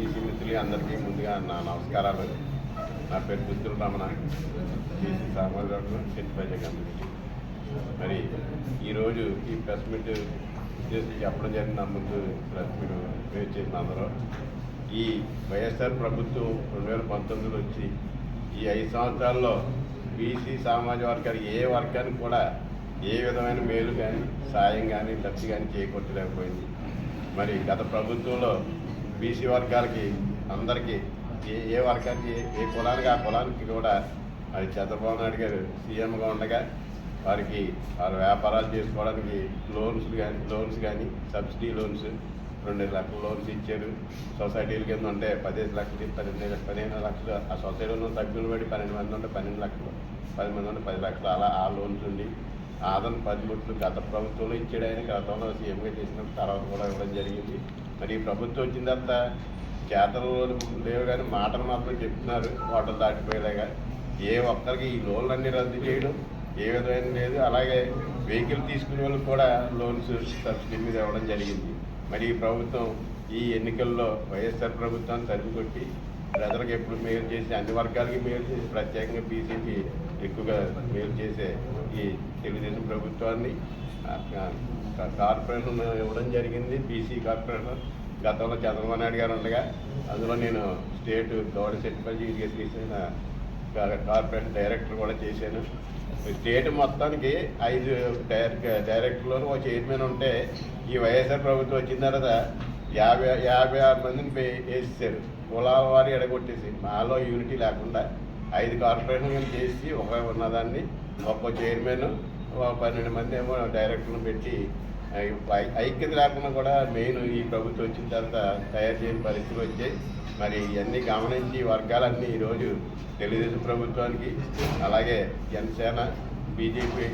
TC మిత్రులు అందరికీ ముందుగా నా నమస్కారాలు. నా పేరు పుత్రుల రమణ. టీసీ సామాజిక వర్గం చెట్టుపల్లి మరి ఈరోజు ఈ ప్రెస్ మీట్ చేసి చెప్పడం జరిగిన ముందు ప్రెస్ మీట్ వేచి చేసిన అందరూ. ఈ వైఎస్ఆర్ ప్రభుత్వం రెండు వేల పంతొమ్మిదిలో వచ్చి ఈ ఐదు సంవత్సరాల్లో బీసీ సామాజిక వర్గానికి ఏ వర్గానికి కూడా ఏ విధమైన మేలు కానీ సాయం కానీ లబ్ధి కానీ చేకూర్చలేకపోయింది. మరి గత ప్రభుత్వంలో బీసీ వర్గాలకి అందరికీ ఏ ఏ వర్గానికి ఏ ఏ కులానికి ఆ కులానికి కూడా అది చంద్రబాబు నాయుడు గారు సీఎంగా ఉండగా వారికి వారి వ్యాపారాలు చేసుకోవడానికి లోన్స్ కానీ లోన్స్ కానీ సబ్సిడీ లోన్స్ రెండు లక్షల లోన్స్ ఇచ్చారు. సొసైటీల కింద ఉంటే పదిహేను లక్షలు పన్నెండు పదిహేను లక్షలు. ఆ సొసైటీలో ఉన్న సభ్యులు పడి పన్నెండు మంది ఉంటే పన్నెండు లక్షలు పది మంది ఉంటే పది లక్షలు. అలా ఆ లోన్స్ ఉండి ఆదరణ పదిముట్లు గత ప్రభుత్వంలో ఇచ్చాడు ఆయన గతంలో సీఎంగా చేసిన తర్వాత కూడా ఇవ్వడం జరిగింది. మరి ప్రభుత్వం వచ్చిన తర్వాత చేతలు లేవు కానీ మాటలు మాత్రం చెప్తున్నారు హోటల్ దాటిపోయేలాగా ఏ ఒక్కరికి ఈ లోన్లు అన్నీ రద్దు చేయడం ఏ విధమైన లేదు. అలాగే వెహికల్ తీసుకునే వాళ్ళకి కూడా లోన్స్ సబ్సిడీ మీద ఇవ్వడం జరిగింది. మరి ఈ ప్రభుత్వం ఈ ఎన్నికల్లో వైఎస్ఆర్ ప్రభుత్వాన్ని తరిమి ప్రజలకు ఎప్పుడు మేలు చేసి అన్ని వర్గాలకి మేలు చేసి ప్రత్యేకంగా బీసీకి ఎక్కువగా మేలు చేసే ఈ తెలుగుదేశం ప్రభుత్వాన్ని కార్పొరేషన్ ఇవ్వడం జరిగింది బీసీ కార్పొరేషన్. గతంలో చంద్రబాబు నాయుడు గారు ఉండగా అందులో నేను state Gowda Settipalli irrigation corporation director కూడా చేశాను. స్టేట్ మొత్తానికి ఐదు డైరెక్ట్ డైరెక్టర్లు ఒక చైర్మన్ ఉంటే ఈ వైఎస్ఆర్ ప్రభుత్వం వచ్చిన తర్వాత యాభై యాభై ఆరు మందిని పే- వేసేసారు కులాల వారి ఎడగొట్టేసి మాలో యూనిటీ లేకుండా ఐదు కార్పొరేషన్లు చేసి ఒక ఉన్నదాన్ని ఒక్కో చైర్మన్ ఒక పన్నెండు మంది ఏమో డైరెక్టర్లు పెట్టి ఐక్యత లేకుండా కూడా మెయిన్ ఈ ప్రభుత్వం వచ్చిన తర్వాత తయారు చేయని పరిస్థితులు వచ్చాయి. మరి ఇవన్నీ గమనించి ఈ వర్గాలన్నీ ఈరోజు తెలుగుదేశం ప్రభుత్వానికి అలాగే జనసేన బీజేపీ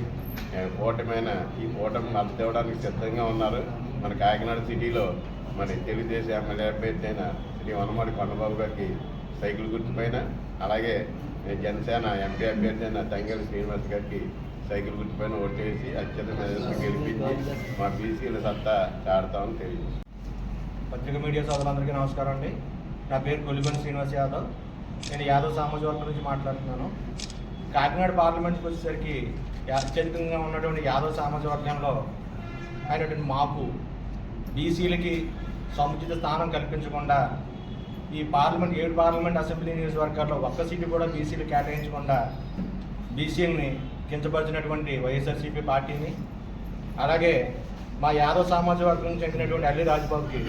ఏ, కూటమైన ఈ కూటమి మద్దతు ఇవ్వడానికి సిద్ధంగా ఉన్నారు. మన కాకినాడ సిటీలో మన తెలుగుదేశం ఎమ్మెల్యే అభ్యర్థి అయిన శ్రీ వనమాడి కొండబాబు గారికి సైకిల్ గుర్తుపైన అలాగే జనసేన ఎంపీ అభ్యర్థి అయిన తంగేలి శ్రీనివాస్ గారికి సైకిల్ గుర్తుపైన ఓటేసి అత్యంత మేధస్సు గెలిపించి మా బీసీల సత్తా చాడతామని తెలియజేస్తాం పత్రిక మీడియా సోదరులందరికీ నమస్కారం అండి. నా పేరు కొలిపని శ్రీనివాస్ యాదవ్. నేను యాదవ్ సామాజిక వర్గం నుంచి మాట్లాడుతున్నాను. కాకినాడ పార్లమెంట్కి వచ్చేసరికి అత్యధికంగా ఉన్నటువంటి యాదవ్ సామాజిక వర్గంలో అయినటువంటి మాకు బీసీలకి సముచిత స్థానం కల్పించకుండా ఈ పార్లమెంట్ ఏడు పార్లమెంట్ అసెంబ్లీ నియోజకవర్గాల్లో ఒక్క సీటు కూడా బీసీలు కేటాయించకుండా బీసీలని కించపరిచినటువంటి వైఎస్ఆర్సీపీ పార్టీని అలాగే మా యాదవ్ సామాజిక వర్గం నుంచి చెందినటువంటి అల్లి రాజ్బాబుకి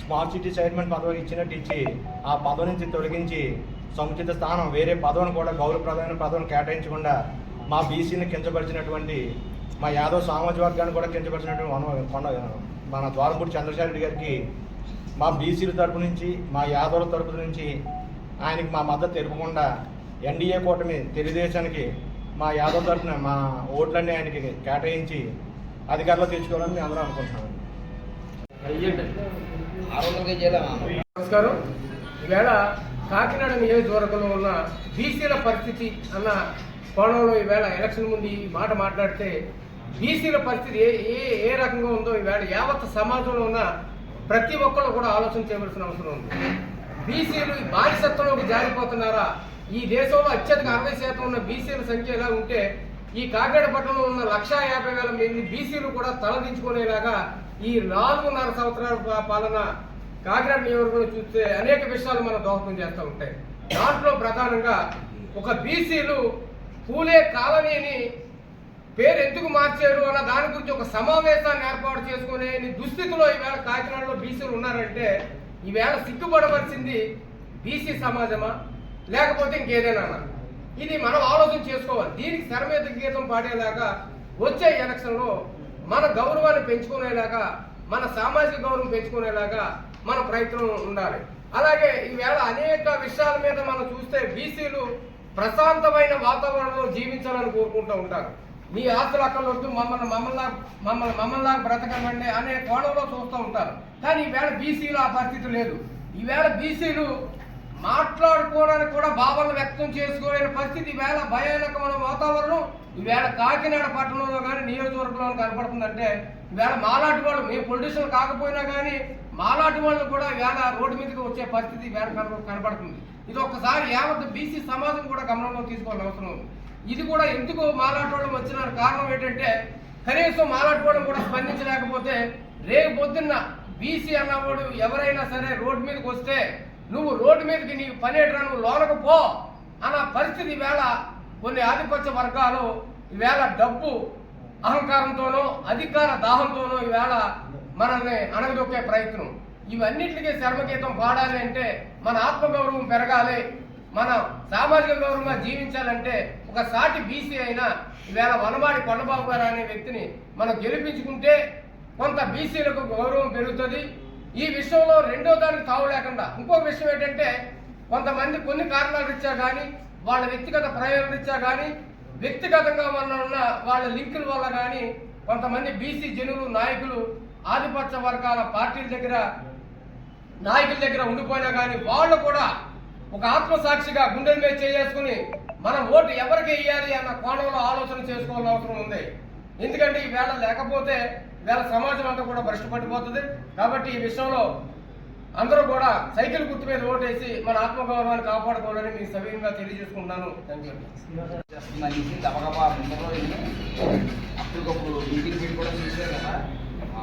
స్మార్ట్ సిటీ చైర్మన్ పదవి ఇచ్చినట్టు ఇచ్చి ఆ పదవి నుంచి తొలగించి సముచిత స్థానం వేరే పదవిని కూడా గౌరవప్రదమైన పదవిని కేటాయించకుండా మా బీసీని కించపరిచినటువంటి మా యాదవ్ సామాజిక వర్గాన్ని కూడా కించపరిచినటువంటి కొండ మన ద్వారంపూడి చంద్రశేఖర గారికి మా బీసీల తరపు నుంచి మా యాదవుల తరపు నుంచి ఆయనకి మా మద్దతు తెలుపకుండా ఎన్డీఏ కూటమి తెలుగుదేశానికి మా యాదవ్ తరపున మా ఓట్లన్నీ ఆయనకి కేటాయించి అధికారంలో తెచ్చుకోవాలని మేము అందరం అనుకుంటున్నాం నమస్కారం. ఈవేళ కాకినాడ నియోజకవర్గంలో ఉన్న బీసీల పరిస్థితి అన్న కోణంలో ఈవేళ ఎలక్షన్ ముందు ఈ మాట మాట్లాడితే బీసీల పరిస్థితి ఏ ఏ ఏ రకంగా ఉందో ఈవేళ యావత్ సమాజంలో ఉన్న ప్రతి ఒక్కరు కూడా ఆలోచన చేయవలసిన అవసరం ఉంది. బీసీలు ఈ బానిసత్వంలోకి జారిపోతున్నారా? ఈ దేశంలో అత్యధిక అరవై శాతం ఉన్న బీసీల సంఖ్య ఎలా ఉంటే ఈ కాకినాడ పట్టణంలో ఉన్న లక్షా యాభై వేల మంది బీసీలు కూడా తలదించుకునేలాగా ఈ నాలుగున్నర సంవత్సరాల పాలన కాకినాడ నియోజకవర్గం చూస్తే అనేక విషయాలు మనం దోహదం చేస్తూ ఉంటాయి. దాంట్లో ప్రధానంగా ఒక బీసీలు పూలే కాలనీని పేరు ఎందుకు మార్చారు అన్న దాని గురించి ఒక సమావేశాన్ని ఏర్పాటు చేసుకునే దుస్థితిలో ఈవేళ కాకినాడలో బీసీలు ఉన్నారంటే ఈవేళ సిగ్గుపడవలసింది బీసీ సమాజమా? లేకపోతే ఇంకేదైనా ఇది మనం ఆలోచన చేసుకోవాలి. దీనికి శర గీతం పాడేలాగా వచ్చే ఎలక్షన్లో మన గౌరవాన్ని పెంచుకునేలాగా మన సామాజిక గౌరవం పెంచుకునేలాగా మన ప్రయత్నం ఉండాలి. అలాగే ఈవేళ అనేక విషయాల మీద మనం చూస్తే బీసీలు ప్రశాంతమైన వాతావరణంలో జీవించాలని కోరుకుంటూ ఉంటారు. మీ ఆస్తులు అక్కడ వద్దు మమ్మల్ని మమ్మల్ని మమ్మల్ని మమ్మల్లా బ్రతకమండి అనే కోణంలో చూస్తూ ఉంటారు. కానీ ఈవేళ బీసీలు ఆ పరిస్థితి లేదు. ఈవేళ బీసీలు మాట్లాడుకోవడానికి కూడా భావనలు వ్యక్తం చేసుకోలేని పరిస్థితి. ఈవేళ భయానకమైన వాతావరణం ఈవేళ కాకినాడ పట్టణంలో కానీ నియోజకవర్గంలో కనపడుతుందంటే ఈవేళ మాలాంటి వాళ్ళు మీ పొలిటీషియన్ కాకపోయినా కానీ మాలాంటి వాళ్ళు కూడా ఈవేళ రోడ్డు మీదకి వచ్చే పరిస్థితి ఈవేళ కనపడుతుంది. ఇది ఒక్కసారి యావత్ బీసీ సమాజం కూడా గమనంలో తీసుకోవాల్సిన అవసరం ఉంది. ఇది కూడా ఎందుకు మాలాంటి వాళ్ళు వచ్చిన కారణం ఏంటంటే కనీసం మాలాంటి వాళ్ళు కూడా స్పందించలేకపోతే రేపు పొద్దున్న బీసీ అన్నవాడు ఎవరైనా సరే రోడ్డు మీదకి వస్తే నువ్వు రోడ్డు మీదకి నీకు పనేటరా నువ్వు లోనకు పో. అన్న పరిస్థితి ఈవేళ కొన్ని ఆధిపత్య వర్గాలు ఈవేళ డబ్బు అహంకారంతోనో అధికార దాహంతోనో ఈవేళ మనల్ని అణగదొక్కే ప్రయత్నం. ఇవన్నిటికీ శర్మగీతం పాడాలి అంటే మన ఆత్మగౌరవం పెరగాలి. మన సామాజిక గౌరవంగా జీవించాలంటే ఒక సాటి బీసీ అయినా ఈవేళ వనమాడి కొండబాబు గారు అనే వ్యక్తిని మనం గెలిపించుకుంటే కొంత బీసీలకు గౌరవం పెరుగుతుంది. ఈ విషయంలో రెండో దానికి తావు లేకుండా ఇంకొక విషయం ఏంటంటే కొంతమంది కొన్ని కారణాలు ఇచ్చా కానీ వాళ్ళ వ్యక్తిగత ప్రయోజనం ఇచ్చా కానీ వ్యక్తిగతంగా మన ఉన్న వాళ్ళ లింకుల వల్ల కానీ కొంతమంది బీసీ జనులు నాయకులు ఆధిపత్య వర్గాల పార్టీల దగ్గర నాయకుల దగ్గర ఉండిపోయినా కానీ వాళ్ళు కూడా ఒక ఆత్మసాక్షిగా గుండెల మీద చేసుకుని మనం ఓటు ఎవరికి వేయాలి అన్న కోణంలో ఆలోచన చేసుకోవాల్సిన అవసరం ఉంది. ఎందుకంటే ఈ వేళ లేకపోతే వేళ సమాజం అంతా కూడా భ్రష్టు పట్టిపోతుంది. కాబట్టి ఈ విషయంలో అందరూ కూడా సైకిల్ గుర్తు మీద ఓటేసి మన ఆత్మగౌరవాన్ని కాపాడుకోవాలని మీకు సవినయంగా తెలియజేసుకుంటున్నాను. Thank you. చేస్తుందని గబగబా ముందు రోజు అప్పటికప్పుడు మీటింగ్ పెట్టి కూడా చూసారు కదా. ఆ,